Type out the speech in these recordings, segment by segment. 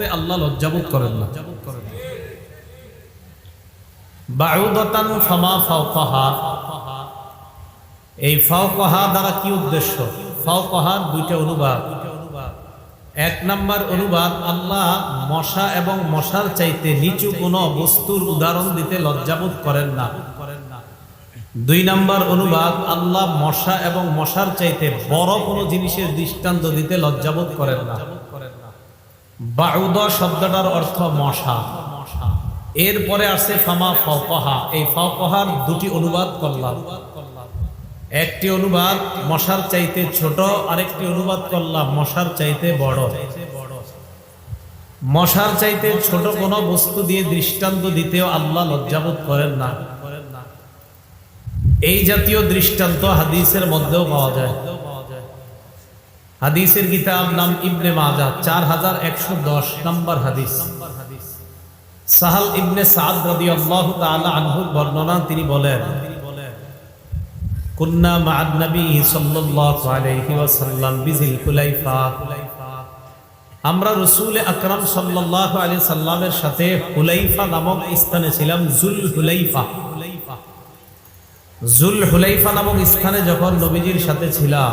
আল্লাহ লজ্জাবোধ করেন না। ফাওকাহা। এই ফাওকাহা দ্বারা কি উদ্দেশ্য? ফাওকাহার দুইটা অনুবাদ। এক অনুবাদ, আল্লাহ মশা এবং মশার চাইতে নিচু কোনো বস্তুর উদাহরণ দিতে লজ্জাবোধ করেন না। দুই নাম্বার অনুবাদ, আল্লাহ মশা এবং মশার চাইতে বড় কোনো জিনিসের দৃষ্টান্ত দিতে লজ্জাবোধ করেন না। বাউদ শব্দটার অর্থ মশা। এরপরে আছে ফামা ফাওকাহা। এই ফাওকাহার দুটি অনুবাদ করলাম। একটি অনুবাদ মশার চাইতে ছোট, আরেকটি অনুবাদ করলাম মশার চাইতে বড়। মশার চাইতে ছোট কোনো বস্তু দিয়ে দৃষ্টান্ত দিতেও আল্লাহ লজ্জাবোধ করেন না। এই জাতীয় দৃষ্টান্ত হাদিসের মধ্যেও পাওয়া যায়। হাদিসের কিতাব নাম ইবনে মাজা চার হাজার একশো দশ নম্বর হাদিস। সাহাল ইবনে সাদ রবি আল্লাহ বর্ণনা, তিনি বলেন মা'আন সাল্লাল্লাহু আলাইহি ওয়াসাল্লাম হুলাইফা আমরা রসুল আকরাম সাল্লাল্লাহু আলাইহি সাল্লামের সাথে হুলাইফা নামক স্থানে ছিলাম, জুল হুলাইফা জুল হুলাইফা নামক স্থানে যখন নবীজির সাথে ছিলাম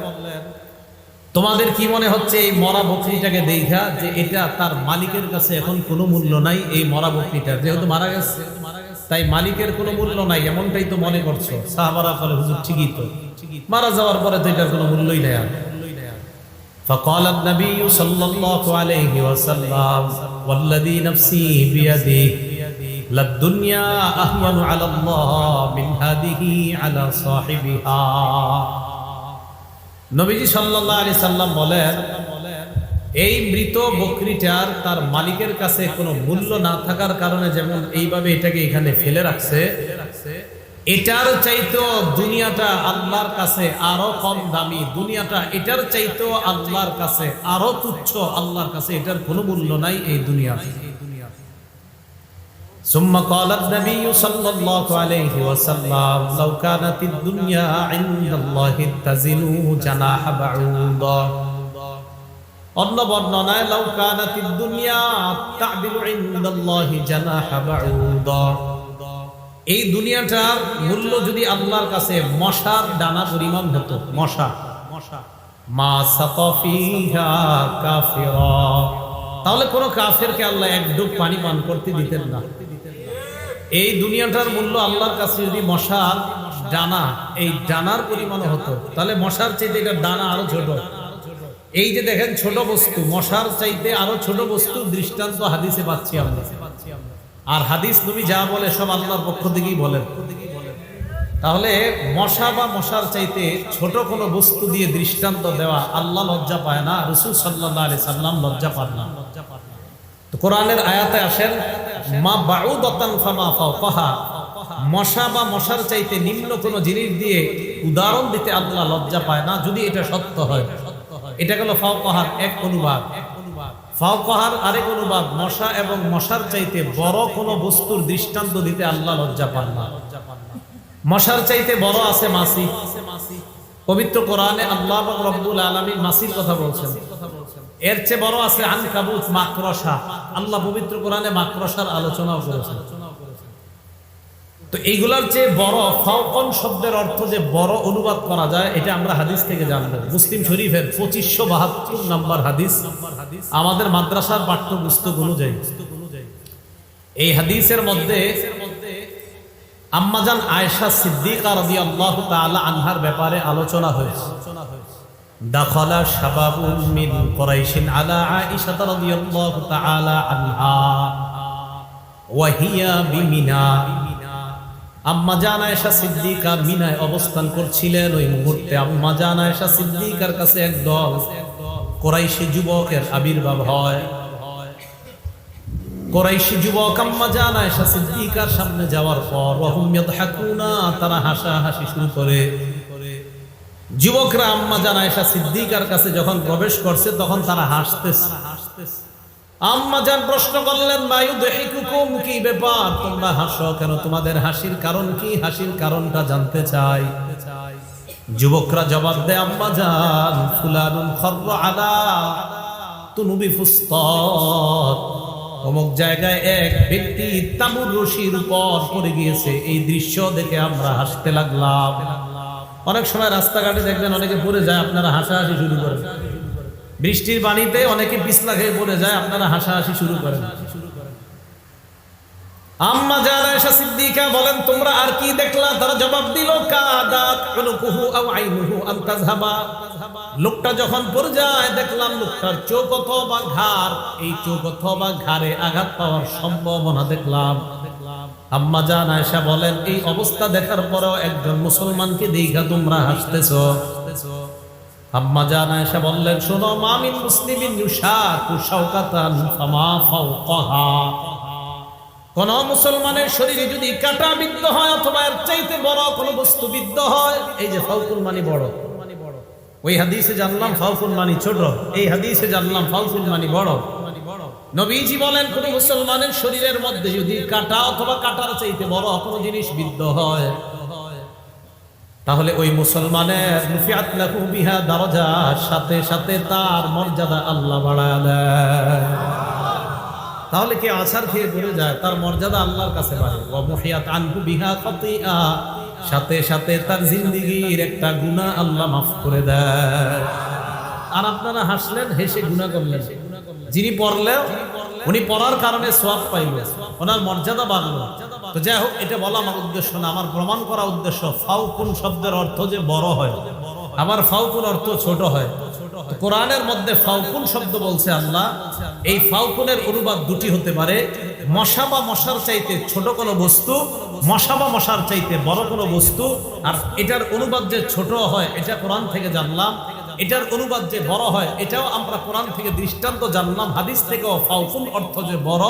তোমাদের কি মনে হচ্ছে এই মরা বকরিটাকে দেখা যে এটা তার মালিকের কাছে এখন কোনো মূল্য নাই এই মরা বকরিটার যেহেতু মারা গেছে তাই মালিকের কোনো মূল্য নাই এমনটাই তো মনে করছো সাহাবারা বলে হুজুর ঠিকই তো মারা যাওয়ার পরে তো এটার কোনো মূল্যই নেই আর فقال النبي صلى الله عليه وسلم والذي نفسي بيده للدنيا أهون على الله من هذه على صاحبها নবীজি সাল্লাল্লাহু আলাইহি সাল্লাম বলেন, এই মৃত বকরিটার তার মালিকের কাছে কোনো মূল্য না থাকার কারণে যেমন এইভাবে এটাকে এখানে ফেলে রাখছে, এটার চাইতো দুনিয়াটা আল্লাহর কাছে আরও কম দামি, দুনিয়াটা এটার চাইতো আল্লাহর কাছে আরও তুচ্ছ, আল্লাহর কাছে এটার কোনো মূল্য নাই এই দুনিয়া ثم قال النبي صلى الله عليه وسلم لو كانت الدنيا عند الله تزن جناح بعوضة অন্য বর্ণনায় লাউ কানাতিদ দুনিয়া তা'দিলু ইনদাল্লাহি জানাহা বাউদা এই দুনিয়াটার মূল্য যদি আল্লাহর কাছে মশার ডানা পরিমাণ হতো মশা মা সাতাফিহা কাফিরা তাহলে কোন কাফেরকে আল্লাহ এক ডুব পানি পান করতে দিতেন না এই দুনিয়াটার মূল্য আল্লাহর কাছে যদি মশার ডানা এই ডানার পরিমাণ হতো, তাহলে মশার চাইতে এটা ডানা আরও ছোট। এই যে দেখেন ছোট বস্তু, মশার চাইতে আরও ছোট বস্তু দৃষ্টান্ত হাদিসে পাচ্ছি আমরা। আর হাদিস তুমি যা বলে, সব আল্লাহর পক্ষ থেকেই বলেন। তাহলে মশা বা মশার চাইতে ছোট কোনো বস্তু দিয়ে দৃষ্টান্ত দেওয়া আল্লাহ লজ্জা পায় না, রসুল সাল্লাহ আলি সাল্লাম লজ্জা পান না। কোরআনের আয়াতে আসেন, মা বাউদাতান ফামা মশা বা মশার চাইতে নিম্ন কোনো জিনিস দিয়ে উদাহরণ দিতে আল্লাহ লজ্জা পায় না, যদি এটা সত্য হয়। এটা গেল ফাওকাহার এক অনুবাদ। ফাওকাহার আরেক অনুবাদ, মশা এবং মশার চাইতে বড় কোনো বস্তুর দৃষ্টান্ত দিতে আল্লাহ লজ্জা পান না। মশার চাইতে বড় আছে মাসি। পবিত্র কোরআনে আল্লাহ রব্বুল আলমী মাসির কথা বলছেন। এর চেয়ে বড় আছে আনকাবুত মাকড়সা। আল্লাহ পবিত্র কোরআনে মাকড়সার আলোচনাও করেছেন। তো এইগুলার চেয়ে বড় ফাউকন শব্দের অর্থ যে বড় অনুবাদ করা যায়, এটা আমরা হাদিস থেকে জানব। মুসলিম শরীফের পঁচিশশো বাহাত্তর নাম্বার হাদিস, আমাদের মাদ্রাসার পাঠ্যপুস্তক অনুযায়ী। এই হাদিসের মধ্যে আম্মাজান আয়েশা সিদ্দিকা তাআলা আনহার ব্যাপারে আলোচনা হয়েছে। দাখালা শাবাবুন মিন কুরাইশিন আলা আয়েশা রাদিয়াল্লাহু তাআলা আনহা ওয়া হিয়া বিমিনা। আম্মা জান আয়েশা সিদ্দিকা মিনায় অবস্থান করছিলেন। ওই মুহূর্তে আম্মা জান আয়েশা সিদ্দিকার কাছে এক দল কোরাইশি যুবকের আবির্ভাব হয়। কোরাইশি যুবক আম্মা জান আয়েশা সিদ্দিকার সামনে যাওয়ার পর ওয়াহুম ইয়াদহাকুনা, তারা হাসাহাসি শুরু করে। যুবকরা আম্মা জান আয়েশা সিদ্দিকার কাছে যখন প্রবেশ করছে, তখন তারা হাসতেছে। আম্মা জান প্রশ্ন করলেন মায়ু দেহিকুকুম কি ব্যাপার? তোমরা হাসো কেন? তোমাদের হাসির কারণ কি? হাসির কারণটা জানতে চাই। যুবকরা জবাব দেয়, আম্মা জান, ফুলানুন খর্র আলা তুনুবি ফুস্তত অমুক জায়গায় এক ব্যক্তি তামুর রশির উপর পড়ে গিয়েছে। এই দৃশ্য দেখে আমরা হাসতে লাগলাম। অনেক সময় রাস্তাঘাটে দেখবেন অনেকে পড়ে যায়, আপনারা হাসাহাসি শুরু করেন। বৃষ্টির পানিতে অনেকে পিছলা খেয়ে পড়ে যায়, আপনারা হাসাহাসি শুরু করেন। আম্মা যারা এসা সিদ্দিকা বলেন, তোমরা আর কি দেখলা? তারা জবাব দিল লোকটা যখন যায়, দেখলাম লোকটার চোখ অথবা ঘাড়। এই চোখ অথবা ঘাড়ে আঘাত পাওয়ার সম্ভাবনা দেখলাম। আম্মা জান আয়েশা বলেন, এই অবস্থা দেখার পরেও একজন মুসলমানকে দেখা তোমরা হাসতেছো? আম্মা জান আয়েশা বললেন, শোনো মামিন মুসলিমিন কোন মুসলমানের শরীরে যদি কাটা বিদ্ধ হয় অথবা এর চাইতে বড় কোন বস্তু বিদ্ধ হয়, এই যে ফাউকুল মানি বড়। ওই হাদিসে জানলাম ফাউকুল মানি ছোট, এই হাদিসে জানলাম ফাউকুল মানি বড়। নবীজি বলেন, কোন মুসলমানের শরীরের মধ্যে যদি কাটা অথবা কাটার চাইতে বড় কোনো জিনিস বিদ্ধ হয়, তাহলে ওই মুসলমানের সাথে সাথে তার মর্যাদা আল্লাহ বাড়ায় দেয়। তাহলে কি আছার খেয়ে পড়ে যায়, তার মর্যাদা আল্লাহর কাছে বিহা সাথে সাথে তার জিন্দেগীর একটা গুনাহ আল্লাহ মাফ করে দেয়। আর আপনারা হাসলেন, হেসে গুনাহ করলেন। যিনি পড়লে, উনি পড়ার কারণে সোয়াব পাইল, ওনার মর্যাদা বাড়লো। তো যাই হোক, এটা বলা আমার উদ্দেশ্য না, আমার প্রমাণ করা উদ্দেশ্য, ফাউকুন শব্দের অর্থ যে বড় হয়। আবার ফাউকুন অর্থ ছোট হয়। কোরআনের মধ্যে ফাউকুন শব্দ বলছে আল্লাহ, এই ফাউকুনের অনুবাদ দুটি হতে পারে, মশা বা মশার চাইতে ছোট কোনো বস্তু, মশা বা মশার চাইতে বড় কোনো বস্তু, আর এটার অনুবাদ যে ছোট হয়, এটা কোরআন থেকে জানলাম এটার অনুবাদ যে বড় হয় এটাও আমরা কোরআন থেকে দৃষ্টান্ত জানলাম হাদিস থেকেও ফাউকুন অর্থ যে বড়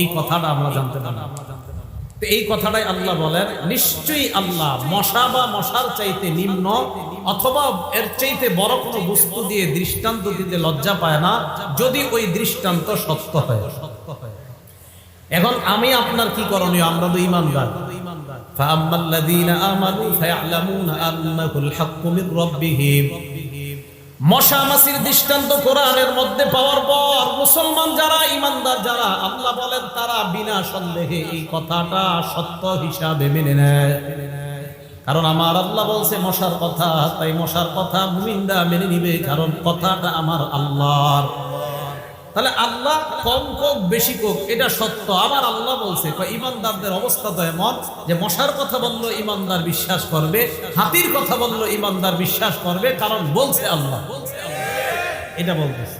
এই কথাটা আমরা জানতে পারলাম তো এই কথাটাই আল্লাহ বলেন নিশ্চয়ই আল্লাহ মশা বা মশার চাইতে নিম্ন অথবা এর চাইতে বড় কোনো বস্তু দিয়ে দৃষ্টান্ত দিতে লজ্জা পায় না যদি ওই দৃষ্টান্ত সত্য হয় এখন আমি আপনার কি করণীয় আমরা তো ইমানদার فأما الذين آمنوا فيعلمون أنه الحق من ربهم মশা মাসির দৃষ্টান্ত কোরআনের মধ্যে পাওয়ার পর মুসলমান যারা, ইমানদার যারা, আল্লাহ বলেন তারা বিনা সন্দেহে এই কথাটা সত্য হিসাবে মেনে নেয়। কারণ আমার আল্লাহ বলছে মশার কথা, তাই মশার কথা মুমিন্দা মেনে নিবে, কারণ কথাটা আমার আল্লাহর। তাহলে আল্লাহ কম কোক বেশি কোক এটা সত্য আবার আল্লাহ বলছে কয় ইমানদারদের অবস্থা তো এমন যে মশার কথা বললো ইমানদার বিশ্বাস করবে হাতির কথা বললো ইমানদার বিশ্বাস করবে কারণ বলছে আল্লাহ এটা বলতেছে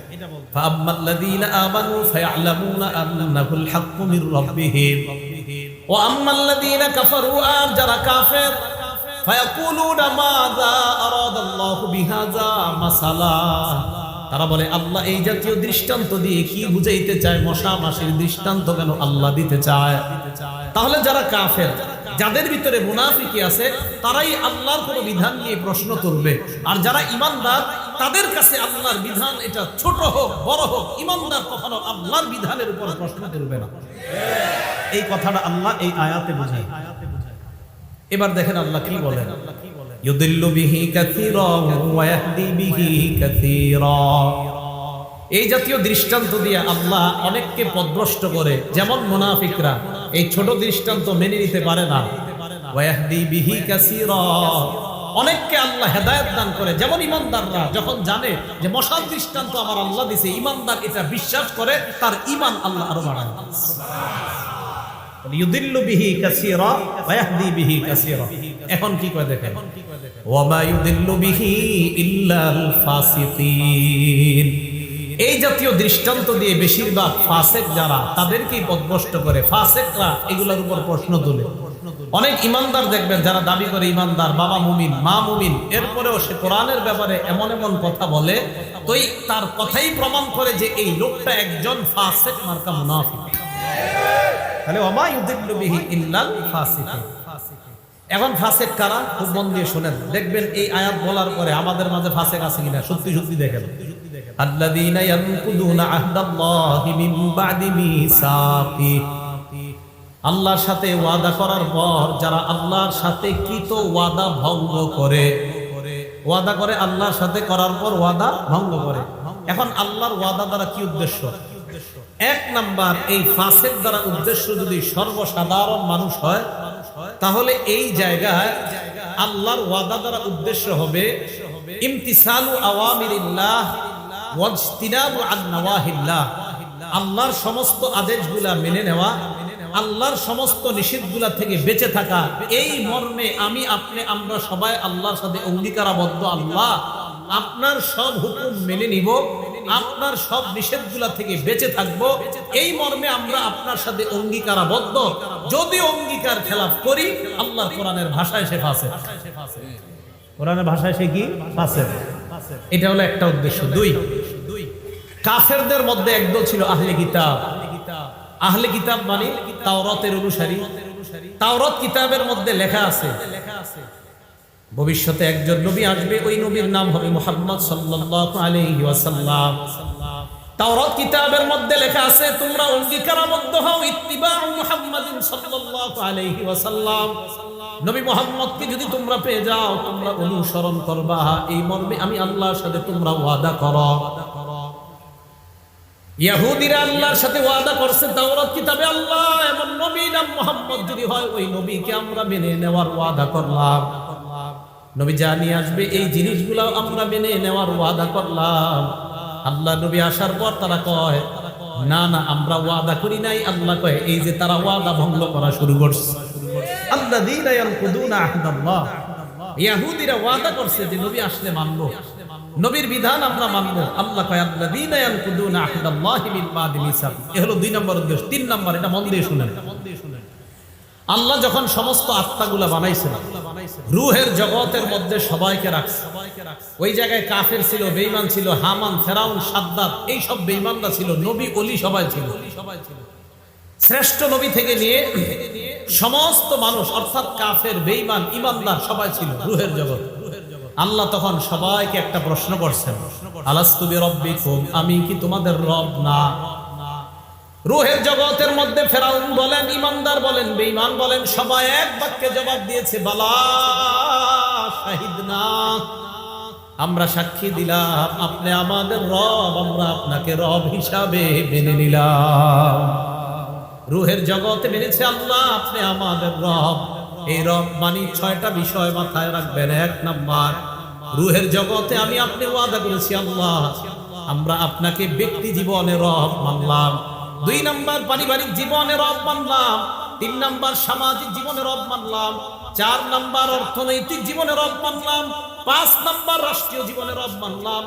فأما الذين آمنوا فيعلمون أنه الحق من ربهم وأما الذين كفروا আর যারা কাফের فيقولون ماذا أراد الله بهذا مثلا তারা বলে, আল্লাহ এই জাতীয় দৃষ্টান্ত দিয়ে কি বুঝাইতে চায়? মশা মাসির দৃষ্টান্ত কেন আল্লাহ দিতে চায়? তাহলে যারা কাফের, যাদের ভিতরে মুনাফিকি আছে, তারাই আল্লাহর কোনো বিধান নিয়ে প্রশ্ন তুলবে। আর যারা ইমানদার, তাদের কাছে আল্লাহর বিধান এটা ছোট হোক, বড় হোক, ইমানদার কখনো আল্লাহর বিধানের উপর প্রশ্ন তুলবে না। এই কথাটা আল্লাহ এই আয়াতে বোঝায়। এবার দেখেন আল্লাহ কি বলেন। বিহি কাসীরা ওয়া ইয়াহদি বিহি কাসীরা। এই জাতীয় দৃষ্টান্ত দিয়ে আল্লাহ অনেককে পদভ্রষ্ট করে, যেমন মুনাফিকরা। এই ছোট দৃষ্টান্ত মেনে নিতে পারে না। ওয়া ইয়াহদি বিহি কাসীরা। অনেককে আল্লাহ হেদায়েত দান করে, যেমন ইমানদাররা, যখন জানে যে মশাল দৃষ্টান্ত আমার আল্লাহ দিছে, ইমানদার এটা বিশ্বাস করে, তার ইমান আল্লাহ আরও বাড়ায়। ইউদিল্লু বিহি কাসীরা, ওয়া ইয়াহদি বিহি কাসীরা। এখন কি কয় দেখেন? এই জাতীয় দৃষ্টান্ত দিয়ে বেশিরভাগ ফাসেক যারা, তাদেরকেই পদভ্রষ্ট করে। ফাসেকরা এগুলোর উপর প্রশ্ন তোলে। অনেক ইমানদার দেখবেন, যারা দাবি করে ইমানদার, বাবা মুমিন, মা মুমিন। এরপরেও সে কোরআনের ব্যাপারে এমন এমন কথা বলে তোই তার কথাই প্রমাণ করে যে এই লোকটা একজন ফাসেক মার্কা মুনাফিক। তাহলে ওমা ইউদিল্লু বিহি ইল্লাল ফাসিকিন এখন ফাসেক কারা? খুব মন দিয়ে শোনেন। দেখবেন এই আয়াত বলার পরে আমাদের মাঝে ফাসেক আছে কিনা? সত্যি সত্যি দেখেন। আল্লাযীনা ইয়ানকুদুনা আহদাল্লাহি মিন বাদি মিসাকি। আল্লাহর সাথে ওয়াদা করার পর যারা আল্লাহর সাথে কৃত ওয়াদা ভঙ্গ করে, ওয়াদা করে আল্লাহর সাথে করার পর ওয়াদা ভঙ্গ করে। এখন আল্লাহর ওয়াদা দ্বারা কি উদ্দেশ্য? এক নাম্বার, এই ফাসেক দ্বারা উদ্দেশ্য যদি সর্বসাধারণ মানুষ হয় তাহলে এই জায়গায় আল্লাহর ওয়াদা দ্বারা উদ্দেশ্য হবে ইমতিসালু আওয়ামিরিল্লাহ ওয়াজতিনাবু আল্লাহর সমস্ত আদেশগুলা মেনে নেওয়া, আল্লাহর সমস্ত নিষেধগুলা থেকে বেঁচে থাকা, এই মর্মে আমি, আপনি, আমরা সবাই আল্লাহর সাথে অঙ্গীকারাবদ্ধ আল্লাহ। আপনার সব হুকুম মেনে নিব। আপনার সব নিষেধগুলা থেকে বেঁচে থাকব। এই মর্মে আমরা আপনার সাথে অঙ্গীকারাবদ্ধ। যদি অঙ্গীকার খেলাফ করি আল্লাহর কোরআনের ভাষায় সে ফাঁসে কোরআনের ভাষায় সে কি? ফাঁসে এটা হলো একটা উদ্দেশ্য। দুই কাফেরদের মধ্যে একদল ছিল আহলে কিতাব। আহলে কিতাব মানে তাওরতের অনুসারী। তাওরত কিতাবের মধ্যে লেখা আছে ভবিষ্যতে একজন নবী আসবে, ওই নবীর নাম হবে মুহাম্মদ তাওরাত কিতাবের মধ্যে লেখা আছে, তোমরা যদি তোমরা পেয়ে যাও, তোমরা অনুসরণ করবা। এই মর্মে আমি আল্লাহর সাথে তোমরা ওয়াদা করো। আল্লাহর সাথে ওয়াদা করছে, তাওরাত কিতাবে আল্লাহ এমন নবী নাম মুহাম্মদ যদি হয়, ওই নবীকে আমরা মেনে নেওয়ার ওয়াদা করলাম। নবী জানিয়ে আসবে এই জিনিসগুলো আমরা মেনে নেওয়ার ওয়াদা করলাম। আল্লাহ নবী আসার পর তারা কয় না না আমরা ওয়াদা করি নাই। আল্লাহ কয় এই যে তারা ওয়াদা ভঙ্গ করা শুরু করছে। আল্লাহ ইয়াহুদিরা ওয়াদা করছে যে নবী আসলে মানবো। নবীর বিধান আমরা মানবো। আল্লাহ কয় আল্লাযীনা ইয়ানকুদুনা আহদাল্লাহি মিন বাদি মিসাক। এ হলো দুই নম্বর উদ্দেশ্য। তিন নম্বর এটা মন দিয়ে শুনেন। আল্লাহ যখন সমস্ত আত্মাগুলা বানাইছেন, রুহের জগতের মধ্যে সবাইকে রাখছে। ওই জায়গায় কাফের ছিল, বেঈমান ছিল, হামান, ফেরাউন সাদ্দাত এই সব বেঈমানরা ছিল, নবী, অলি সবাই ছিল। শ্রেষ্ঠ নবী থেকে নিয়ে সমস্ত মানুষ, অর্থাৎ কাফের বেইমান ইমানদার সবাই ছিল রুহের জগৎ। আল্লাহ তখন সবাইকে একটা প্রশ্ন করছেন আলাস্তুবি রব্বিকুম আমি কি তোমাদের রব না? রুহের জগতের মধ্যে ফেরাউন বলেন, ইমানদার বলেন, বেঈমান বলেন, সবাই এক বাক্যে জবাব দিয়েছে, বালা শাহিদ না। আমরা সাক্ষী দিলাম, আপনি আমাদের রব, আমরা আপনাকে রব হিসাবে মেনে নিলাম। রুহের জগতে মেনেছে আল্লাহ, আপনি আমাদের রব। এই রব মানি ছয়টা বিষয় মাথায় রাখবেন, এক নাম্বার, রুহের জগতে আমি আপনি ওয়াদা করেছি, আল্লাহ, আমরা আপনাকে ব্যক্তি জীবনে রব মানলাম। দুই নাম্বার পারিবারিক জীবনে রব মানলাম, তিন নাম্বার সামাজিক জীবনে রব মানলাম, চার নাম্বার অর্থনৈতিক জীবনে রব মানলাম, পাঁচ নাম্বার রাষ্ট্রীয় জীবনে রব মানলাম,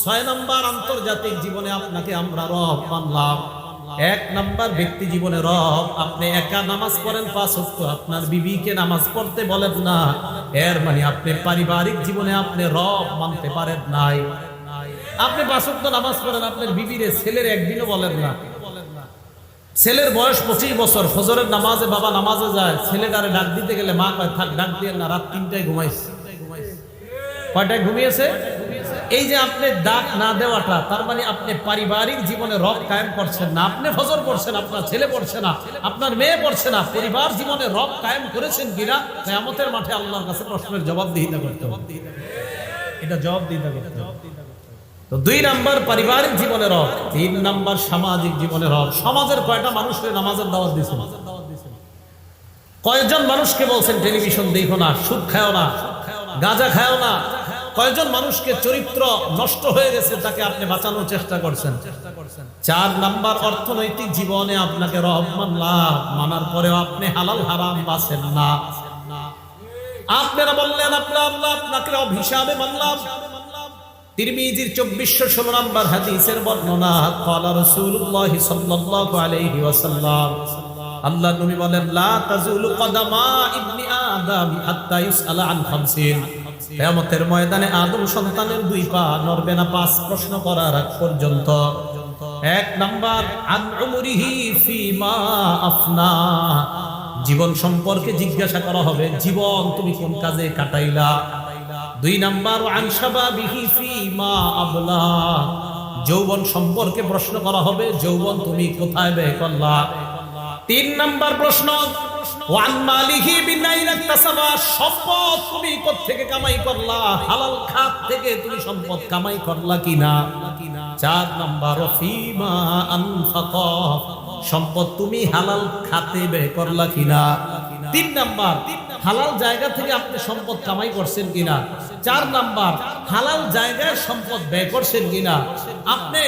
ছয় নাম্বার আন্তর্জাতিক জীবনে আপনাকে আমরা রব মানলাম। এক নাম্বার ব্যক্তি জীবনে রব, আপনি একা নামাজ পড়েন, পাঁচ আপনার বিবিকে নামাজ পড়তে বলেন না। এর মানে আপনি পারিবারিক জীবনে আপনি রব মানতে পারেন নাই। আপনি পাঁচ নামাজ পড়েন, আপনার বিবিরে ছেলের একদিনও বলেন না। ছেলের বয়স পঁচিশ বছর, ফজরের নামাজে বাবা নামাজে যায়, ছেলেটারে ডাক দিতে গেলে মা কয়, থাক, ডাক দিয়ে না, রাত তিনটায় ঘুমাইছে কয়টায় ঘুমিয়েছে এই যে আপনি ডাক না দেওয়াটা, তার মানে আপনি পারিবারিক জীবনে রব কায়েম করছেন না, আপনি ফজর পড়ছেন, আপনার ছেলে পড়ছে না, আপনার মেয়ে পড়ছে না, পরিবার জীবনে রব কায়েম করেছেন কিনা, কেয়ামতের মাঠে আল্লাহর কাছে প্রশ্নের জবাব দিতে করতে হবে। এটা জবাব দিতে করতে হবে। তো দুই নাম্বার পারিবারিক জীবনে রব, তিন নাম্বার সামাজিক জীবনে রব। সমাজের কয়টা মানুষের নামাজের দাওয়াত দিয়েছেন? কয়েকজন মানুষকে বলছেন, টেলিভিশন দেখো না সুদ খাও না, গাঁজা খাও না। কয়েকজন মানুষকে চরিত্র নষ্ট হয়ে গেছে, তাকে আপনি বাঁচানোর চেষ্টা করছেন? চার নাম্বার অর্থনৈতিক জীবনে আপনাকে রব মানলাম, মানার পরেও আপনি হালাল হারাম বাঁচেন না। আপনারা বললেন, আপনার আপনাকে হিসাবে মানলাম। তিরমিজির চব্বিশশো ষোলো নম্বর হাদিসের বর্ণনা রসুল্লাহ আল্লাহ নবী বলেন, লা কদামা ইবনি আদম হাত্তা ইউসআলা আন খামসিন। কিয়ামতের ময়দানে আদম সন্তানের দুই পা নড়বে না, পাঁচ প্রশ্ন করার আগ পর্যন্ত। এক নাম্বার, আন উমরিহি ফিমা আফনা। জীবন সম্পর্কে জিজ্ঞাসা করা হবে, জীবন তুমি কোন কাজে কাটাইলা? দুই নাম্বার যৌবন সম্পর্কে প্রশ্ন করা হবে, যৌবন তুমি কোথায় ব্যয় করলা? তিন নাম্বার প্রশ্ন সম্পদ তুমি কোত্থেকে কামাই করলা? হালাল খাত থেকে তুমি সম্পদ কামাই করলা কিনা? চার নাম্বার সম্পদ তুমি হালাল খাতে ব্যয় করলা কিনা? তিন নাম্বার হালাল জায়গা থেকে আপনি সম্পদ কামাই করছেন কিনা? চার নাম্বার, হালাল জায়গায় সম্পদ ব্যয় করছেন কিনা? আপনি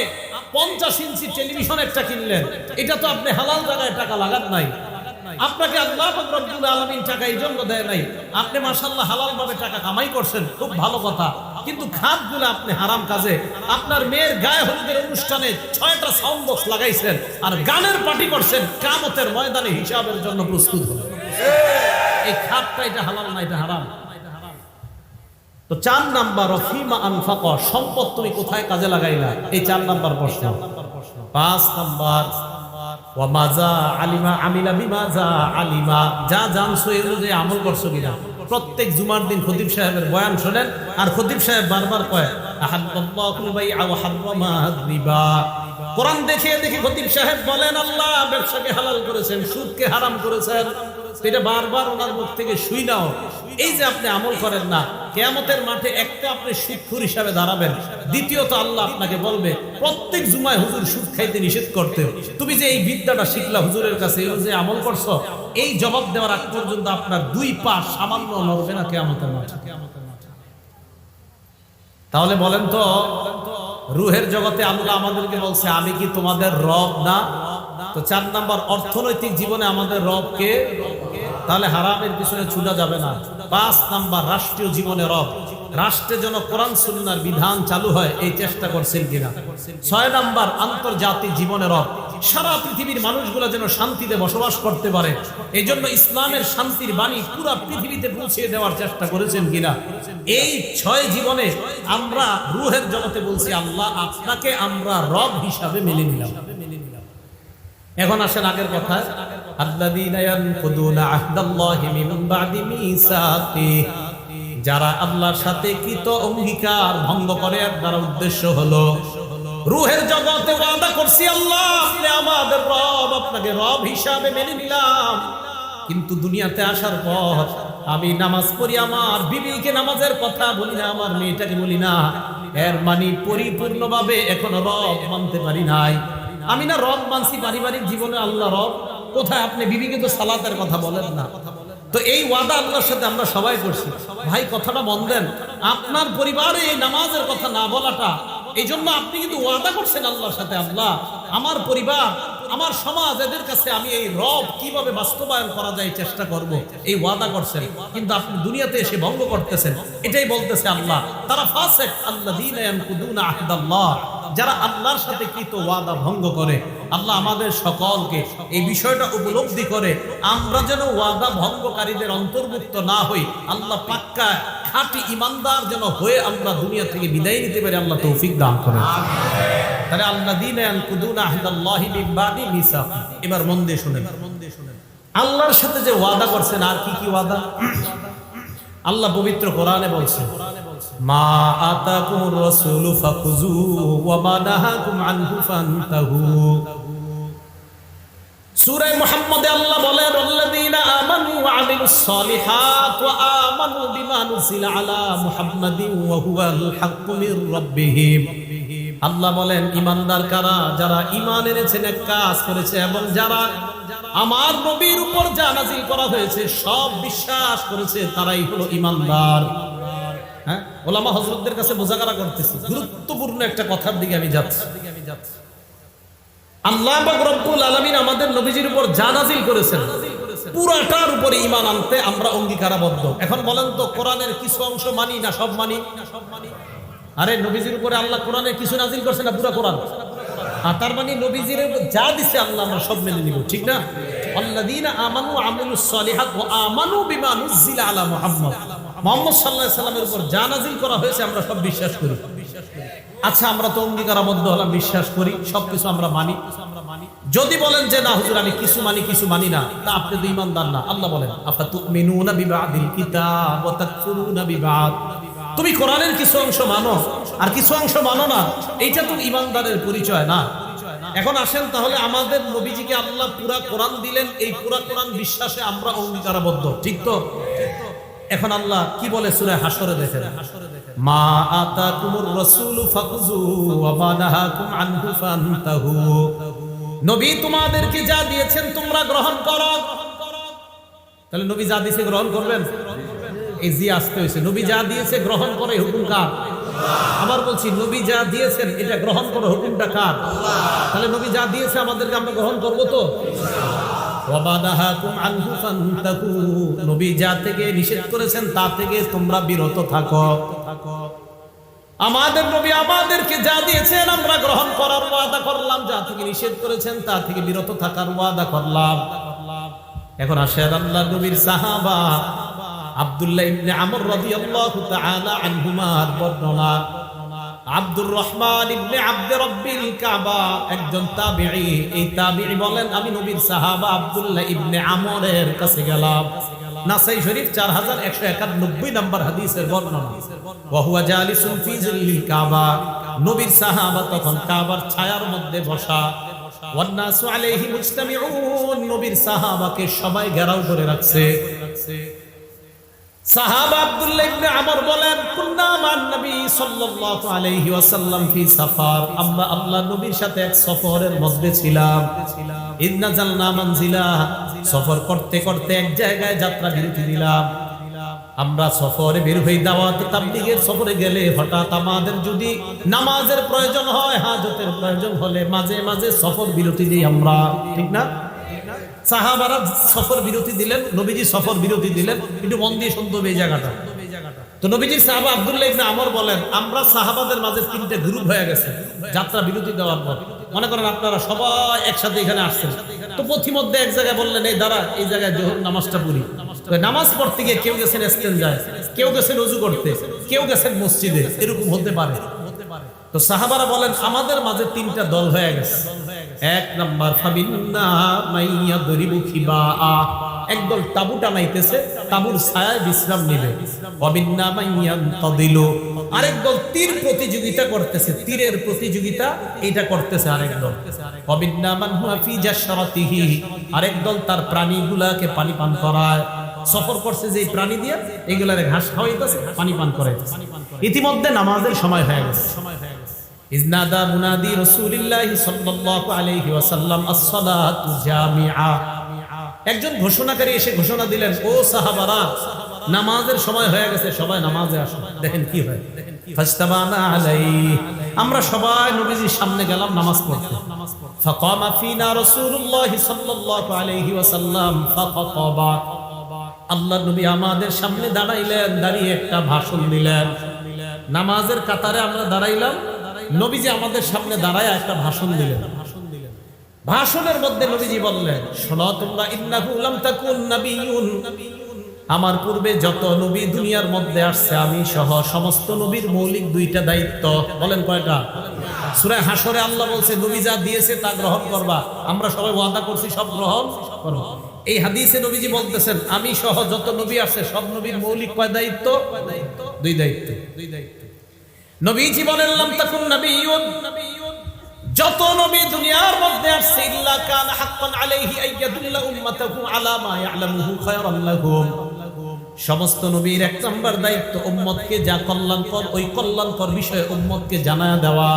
পঞ্চাশ ইঞ্চি টেলিভিশন একটা কিনলেন, এটা তো আপনি হালাল জায়গায় টাকা লাগান নাই। আপনাকে আল্লাহ পাক রব্বুল আলামিন টাকা এই জন্য দেয় নাই। আপনি মাশাআল্লাহ হালাল ভাবে টাকা কামাই করছেন, খুব ভালো কথা। কিন্তু খাতগুলো আপনি হারাম কাজে। আপনার মেয়ের গায়ে হলুদের অনুষ্ঠানে ছয়টা সাউন্ড বক্স লাগাইছেন আর গানের পার্টি করছেন, কামতের ময়দানে হিসাবের জন্য প্রস্তুত হলেন। এই এটা হালাল না, এটা হারাম? তো চার নাম্বার, রফিমা আনফাক, সম্পদ তুমি কোথায় কাজে লাগাইলা? এই চার নাম্বার প্রশ্ন। পাঁচ নাম্বার প্রত্যেক জুমার দিন খতিব সাহেবের বয়ান শোনেন, আর খতিব সাহেব বারবার কয় কোরআন দেখে দেখে খতিব সাহেব বলেন, আল্লাহ ব্যবসাকে হালাল করেছেন, সুদকে হারাম করেছেন। এটা বারবার ওনার মুখ থেকে শুই নাও। এই যে আপনি আমল করেন না, কেয়ামতের মাঠে একটা আপনি সুদখুর হিসাবে দাঁড়াবেন। দ্বিতীয়ত আল্লাহ আপনাকে বলবে, প্রত্যেক জুমায় হুজুর সুদ খাইতে নিষেধ করতে। তুমি যে এই বিদ্যাটা শিখলা হুজুরের কাছে, এই যে আমল করছ, এই জবাব দেওয়ার আগ পর্যন্ত আপনার দুই পা সামান্য নড়বে না কেয়ামতের মাঠে। তাহলে বলেন তো, রুহের জগতে আল্লাহ আমাদেরকে বলছে, আমি কি তোমাদের রব না? তো চার নাম্বার, অর্থনৈতিক জীবনে আমাদের রব কে তাহলে হারামের পিছনে ছুটা যাবে না। পাঁচ নাম্বার, রাষ্ট্রীয় জীবনে রব। রাষ্ট্রে যেন কোরআন সুন্নার বিধান চালু হয়, এই চেষ্টা করছেন কিনা? ছয় নাম্বার, আন্তর্জাতিক জীবনে রব। সারা পৃথিবীর মানুষগুলো যেন শান্তিতে বসবাস করতে পারে। এই জন্য ইসলামের শান্তির বাণী পুরো পৃথিবীতে পৌঁছে দেওয়ার চেষ্টা করেছেন কিনা? এই ছয় জীবনে আমরা রুহের জগতে বলছি, আল্লাহ আপনাকে আমরা রব হিসাবে মেনে নিলাম। এখন আসেন আগের কথা। যারা আল্লাহর সাথে কৃত অঙ্গীকার ভঙ্গ করে তার উদ্দেশ্য হলো, রুহের জগতে ওয়াদা করছি, আল্লাহ, আপনি আমাদের রব, আপনাকে রব হিসাবে মেনে নিলাম। কিন্তু দুনিয়াতে আসার পর আমি নামাজ পড়ি, আমার বিবিকে নামাজের কথা বলি না, আমার মেয়েটাকে বলি না। এর মানে পরিপূর্ণভাবে এখনও রব মানতে পারি নাই। আমি না রব মানছি পারিবারিক জীবনে, আল্লাহ রব। কোথায় আপনি বিবিকে তো সালাতের কথা বলেন না। তো এই ওয়াদা আল্লাহর সাথে আমরা সবাই করছি। ভাই, কথাটা মন আপনার পরিবারে এই নামাজের কথা না বলাটা, এই জন্য আপনি কিন্তু ওয়াদা করছেন আল্লাহর সাথে, আল্লাহ। আমার পরিবার, আমার সমাজ, এদের কাছে আমি এই রব কীভাবে বাস্তবায়ন করা যায় চেষ্টা করব। এই ওয়াদা করছেন। কিন্তু আপনি দুনিয়াতে এসে ভঙ্গ করতেছেন। এটাই বলতেছে আল্লাহ। তারা ফাসেক আল্লাহ যারা আল্লাহর সাথে কৃত ওয়াদা ভঙ্গ করে, আল্লাহ আমাদের সকলকে এই বিষয়টা উপলব্ধি করে, আমরা যেন ওয়াদা ভঙ্গকারীদের অন্তর্ভুক্ত না হই, আল্লাহ পাক্কা খাঁটি ইমানদার যেন হয়ে আমরা দুনিয়া থেকে বিদায় নিতে পারি, আল্লাহ তৌফিক দান করে তাহলে আল্লাহ দিন এবার মন শুনেন। আল্লাহর সাথে যে ওয়াদা করছেন, আর কি কি ওয়াদা? আল্লাহ পবিত্র কোরআনে বলছেন মা ওয়া মা নাহাকুম আনহু ফান্তাহু। সূরা মুহাম্মদে আল্লাহ বলেন, আল্লাযীনা আমানু ওয়া আমিলুস ওয়া আমানু বিমা নুজিলা আলা মুহাম্মাদিন ওয়া হুয়াল হাক্কু মির রাব্বিহিম। আল্লাহ বলেন, ইমানদার কারা যারা ঈমান এনেছে এক কাজ করেছে এবং যারা আমার নবীর উপর যা নাযিল করা হয়েছে, সব বিশ্বাস করেছে, তারাই হলো ইমানদার হ্যাঁ? ওলামা হজরতদের কাছে বোঝাগারা করতেছি। গুরুত্বপূর্ণ একটা কথার দিকে আমি যাচ্ছি। আল্লাহ রব্বুল আলামিন আমাদের নবীজির উপর যা নাযিল করেছেন, পুরাটার উপরে ঈমান আনতে আমরা অঙ্গীকারাবদ্ধ। এখন বলেন তো, কোরআনের কিছু অংশ মানি না সব মানি? আরে, নবীজির উপরে আল্লাহ কোরআনের কিছু নাযিল করছে না পুরা কোরআন? আর তার মানে নবীজির যা দিছে আল্লাহ আমরা সব মেনে নিব, ঠিক না? আল্লাযীনা আমানু ওয়া সালিহাত আমানু বিমা নুজিলা আলা মুহাম্মদ। মুহাম্মদ সাল্লাল্লাহু সাল্লামের উপর যা নাযিল করা হয়েছে আমরা সব বিশ্বাস করি। আচ্ছা আমরা তো অঙ্গীকারাবদ্ধ হলাম, বিশ্বাস করি, সবকিছু আমরা মানি। যদি বলেন যে, না, হুজুর, আমি কিছু মানি কিছু মানি না, তা আপনি তো ইমানদার না। আল্লাহ বলেন আফা তুমিনুনা বিবাদিল কিতাব ওয়া তাকফুরুনা বিবাদ। তুমি কোরআনের কিছু অংশ মানো, আর কিছু অংশ মানো না, এইটা তো ইমানদারের পরিচয় না। এখন আসেন তাহলে, আমাদের নবীজিকে আল্লাহ পুরা কোরআন দিলেন, এই পুরা কোরআন বিশ্বাসে আমরা অঙ্গীকারাবদ্ধ, ঠিক তো? এখন আল্লাহ কি বলে সূরা হাসরে দেখেন মা রাসূলু ওয়া মা আনহু ফান্তাহু। নবী তোমাদেরকে যা দিয়েছেন তোমরা গ্রহণ করো। তাহলে নবী যা দিয়েছে গ্রহণ করবেন? এই জি আসতে হয়েছে। নবী যা দিয়েছে গ্রহণ করে হুকুম কার? আবার বলছি, নবী যা দিয়েছেন এটা গ্রহণ করো হুকুমটা কার? তাহলে নবী যা দিয়েছে আমাদেরকে আমরা গ্রহণ করব তো? নিষেধ করেছেন থেকে তোমরা বিরত থাকো। আমাদের নবী আমাদেরকে যা আমরা গ্রহণ করার ওয়াদা করলাম, যা থেকে নিষেধ করেছেন থেকে বিরত থাকার ওয়াদা করলাম। এখন আল্লাহ নবীর আব্দুল্লাহ আমর বর্ণনা। আব্দুর রহমান ইবনে আব্দে রব্বিল কাবা। একজন তাবিঈ। এই তাবিঈ বলেন, আমি নবীর সাহাবা আব্দুল্লাহ ইবনে আমরের কাছে গেলাম। নাসাই শরীফ 4191 নম্বর হাদিসের বর্ণনা। ওয়া জালিসুন ফি জিল্লিল কাবা। নবীর সাহাবা তখন কাবার ছায়ার মধ্যে বসা। ওয়ান্নাসু আলাইহি মুজতামিউন। নবীর সাহাবাকে সবাই ঘেরাও করে রাখছে। আমর করতে করতে এক জায়গায় যাত্রা বিরতি দিলাম আমরা সফরে বের হই দাওয়াত তাবলিগের সফরে গেলে হঠাৎ আমাদের যদি নামাজের প্রয়োজন হয়, হাজতের প্রয়োজন হলে মাঝে মাঝে সফর বিরতি দিই আমরা। ঠিক না? সাহাবারা সফর বিরতি দিলেন, নবীজি সফর বিরতি দিলেন। একটু মন দিয়ে শুনতে হবে এই জায়গাটা। তো নবীজি সাহাবা আব্দুল্লাহ ইবনে আমর বলেন, আমরা সাহাবাদের মাঝে তিনটে গ্রুপ হয়ে গেছে, যাত্রা বিরতি দেওয়ার পর। মনে করেন আপনারা সবাই একসাথে এখানে আসছেন। তো পথিমধ্যে এক জায়গায় বললেন, এই দাঁড়া, এই জায়গায় জোহর নামাজটা পড়ি। নামাজ পড়তে গিয়ে কেউ গেছেন স্টেন যায়, কেউ গেছেন উজু করতে, কেউ গেছেন মসজিদে, এরকম হতে পারে। তো সাহাবারা বলেন, আমাদের মাঝে তিনটা দল হয়ে গেছে। এক নাম্বার ফাবিন্না মাইয়া দরিবু খিবা একদল তাবু টানাইতেছে, তাবুর ছায়ায় বিশ্রাম নিবে। অবিন্না মাইয়া তদিল। আরেক দল তীর প্রতিযোগিতা করতেছে, তীরের প্রতিযোগিতা এটা করতেছে আরেক দল। অবিন্না মান হুয়া ফি জাশরাতিহি। আরেক দল তার প্রাণীগুলাকে পানি পান করায়। সফর করছে যে প্রাণী দিয়ে, এগুলার ঘাস খাওয়াইতেছে, পানি পান করাইতেছে ইতিমধ্যে নামাজের সময় হয়ে গেছে সময় হয়ে গেছে। একজন ঘোষণাকারী এসে ঘোষণা দিলেন, ও সাহাবারা, নামাজের সময় হয়ে গেছে, সবাই নামাজে আসো। দেখেন কি হয়। আমরা সবাই নবীজির সামনে গেলাম নামাজ পড়তে। আল্লাহ নবী আমাদের সামনে দাঁড়াইলেন, দাঁড়িয়ে একটা ভাষণ দিলেন। নামাজের কাতারে আমরা দাঁড়াইলাম নবীজি আমাদের সামনে দাঁড়ায় একটা ভাষণ দিলেন। ভাষণের মধ্যে নবীজি বললেন, শোনো তোমরা, ইন্নাহু লাম তাকুন নাবিয়ুন। আমার পূর্বে যত নবী দুনিয়ার মধ্যে আসছে, আমি সহ সমস্ত নবীর মৌলিক দুইটা দায়িত্ব। বলেন কয়টা? সূরা হাসরে আল্লাহ বলছে, নবী যা দিয়েছে তা গ্রহণ করবা। আমরা সবাই ওয়াদা করছি, সব গ্রহণ করব এই হাদিসে নবীজি বলতেছেন, আমি সহ যত নবী আছে সব নবীর মৌলিক কয় দায়িত্ব দুই দায়িত্ব? দুই দায়িত্ব। নবীজি বলেন, লাম তাকুন নবিয়ুন। যত নবী দুনিয়ার মধ্যে আসছে ইল্লা কান হাক্কান আলাইহি আইয়াদুল্লাহ উম্মাতাহু আলা মা ইয়ালামুহু খায়রান লাহুম। সমস্ত নবীর এক নম্বর দায়িত্ব উম্মতকে যা কল্যাণকর, ওই কল্যাণকর বিষয়ে উম্মতকে জানা দেওয়া।